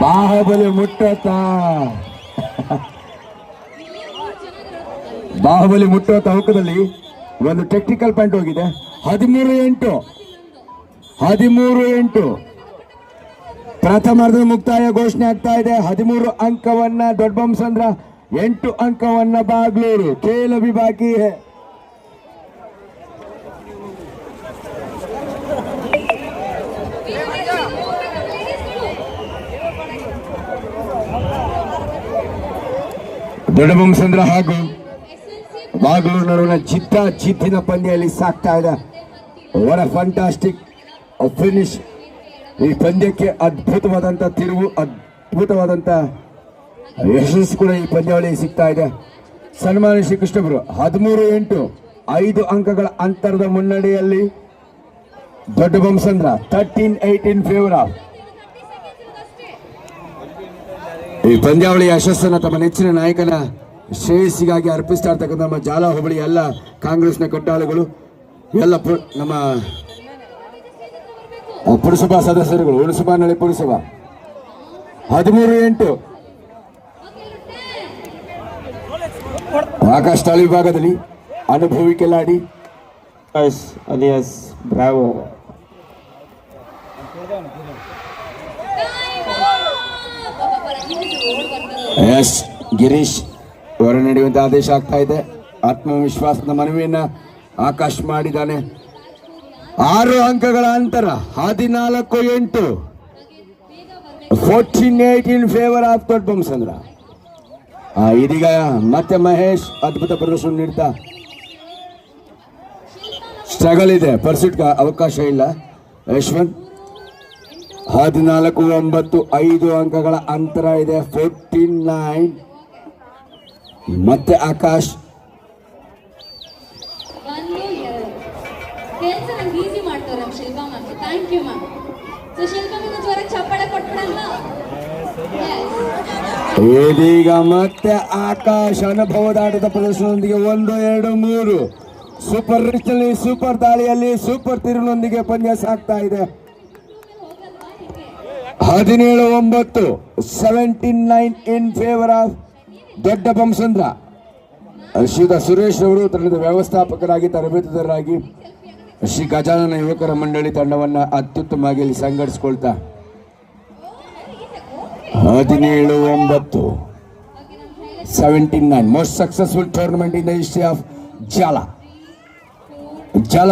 ಬಾಹುಬಲಿ ಮುಟ್ಟೋತ. ಬಾಹುಬಲಿ ಮುಟ್ಟೋ ತೌಕದಲ್ಲಿ ಒಂದು technical point ಹೋಗಿದೆ. ಹದಿಮೂರು ಎಂಟು. ಹದಿಮೂರು ಎಂಟು. ಪ್ರಥಮ ಮುಕ್ತಾಯ ಘೋಷಣೆ ಆಗ್ತಾ ಇದೆ. ಹದಿಮೂರು ಅಂಕವನ್ನ ದೊಡ್ಡಬೊಮ್ಮಸಂದ್ರ ಎಂಟು ಅಂಕವನ್ನ ಬಾಗ್ಲೂರು. ಕೇಲ ಬಾಕಿ ದೊಡ್ಡಬೊಮ್ಮಸಂದ್ರ ಹಾಗೂ ಬಾಗ್ಲೂರು ನಡುವಿನ ಚಿತ್ತ ಚಿತ್ತಿನ ಪಂದ್ಯದಲ್ಲಿ ಸಾಕ್ತಾ ಇದೆ. ವರ ಫಂಟಾಸ್ಟಿಕ್ ಫಿನಿಶ್ ಈ ಪಂದ್ಯಕ್ಕೆ ಅದ್ಭುತವಾದಂಥ ತಿರುವು ಅದ್ಭುತವಾದಂಥ ಯಶಸ್ಸು ಕೂಡ ಈ ಪಂದ್ಯಾವಳಿ ಸಿಗ್ತಾ ಇದೆ. ಸನ್ಮಾನ ಶ್ರೀಕೃಷ್ಣಪುರ ಹದಿಮೂರು ಎಂಟು, ಐದು ಅಂಕಗಳ ಅಂತರದ ಮುನ್ನಡೆಯಲ್ಲಿ Dodda Bommasandra thirteen eighteen favour of ಈ ಪಂದ್ಯಾವಳಿ ಯಶಸ್ಸನ್ನು ತಮ್ಮ ನೆಚ್ಚಿನ ನಾಯಕನ ಶ್ರೇಯಸ್ಸಿಗಾಗಿ ಅರ್ಪಿಸ್ತಾ ಇರ್ತಕ್ಕಂಥ ನಮ್ಮ ಜಾಲ ಹೋಬಳಿ ಎಲ್ಲ ಕಾಂಗ್ರೆಸ್ನ ಕಟ್ಟಾಳುಗಳು, ಎಲ್ಲ ನಮ್ಮ ಪುರಸಭಾ ಸದಸ್ಯರುಗಳು ಪುರಸಭಾ ನಳಿ ಪುರಸಭಾ. ಹದಿಮೂರು ಎಂಟು. ಆಕಾಶ ತಾಳಿ ವಿಭಾಗದಲ್ಲಿ ಅನುಭವಿ ಕೆಲಾಡಿ. ಬ್ರಾವೋ. ಎಸ್, ಗಿರೀಶ್ ಅವರ ನಡೆಯುವಂತ ಆದೇಶ ಆಗ್ತಾ ಇದೆ. ಆತ್ಮವಿಶ್ವಾಸದ ಮನವಿಯನ್ನ ಆಕಾಶ್ ಮಾಡಿದ್ದಾನೆ. ಆರು ಅಂಕಗಳ ಅಂತರ, ಹದಿನಾಲ್ಕು ಎಂಟು. Fourteen eight in favour of Dodda Bommasandra ಇದೀಗ ಮತ್ತೆ ಮಹೇಶ್ ಅದ್ಭುತ ಪ್ರದರ್ಶನ ನೀಡ್ತಾ ಸ್ಟ್ರಗಲ್ ಇದೆ. ಪರ್ಸಿಟ್ ಅವಕಾಶ ಇಲ್ಲ. ಯಶವಂತ್ ಹದಿನಾಲ್ಕು ಒಂಬತ್ತು ಐದು ಅಂಕಗಳ ಅಂತರ ಇದೆ. Fourteen nine. ಮತ್ತೆ ಆಕಾಶ್. ಇದೀಗ ಮತ್ತೆ ಆಕಾಶ್ ಅನುಭವದಾಟದ ಪ್ರದರ್ಶನದೊಂದಿಗೆ ಒಂದು ಎರಡು ಮೂರು. ಸೂಪರ್ ರಿಚ್ ಅಲ್ಲಿ ಸೂಪರ್ ದಾಳಿಯಲ್ಲಿ ಸೂಪರ್ ತಿರುವಿನೊಂದಿಗೆ ಪಂದ್ಯ ಸಾಗ್ತಾ ಇದೆ. ಹದಿನೇಳು ಒಂಬತ್ತು seventeen nine in favour of Dodda Bommasandra ಶ್ರೀಯುತ ಸುರೇಶ್ ಅವರು ತಂಡದ ವ್ಯವಸ್ಥಾಪಕರಾಗಿ, ತರಬೇತುದಾರರಾಗಿ ಶ್ರೀ ಗಜಾನನ ಯುವಕರ ಮಂಡಳಿ ತಂಡವನ್ನ ಅತ್ಯುತ್ತಮವಾಗಿ ಇಲ್ಲಿ ಸಂಘಟಿಸ್ಕೊಳ್ತಾ ಹದಿನೇಳು ಒಂಬತ್ತು seventeen nine most successful tournament in the history of Jala Jala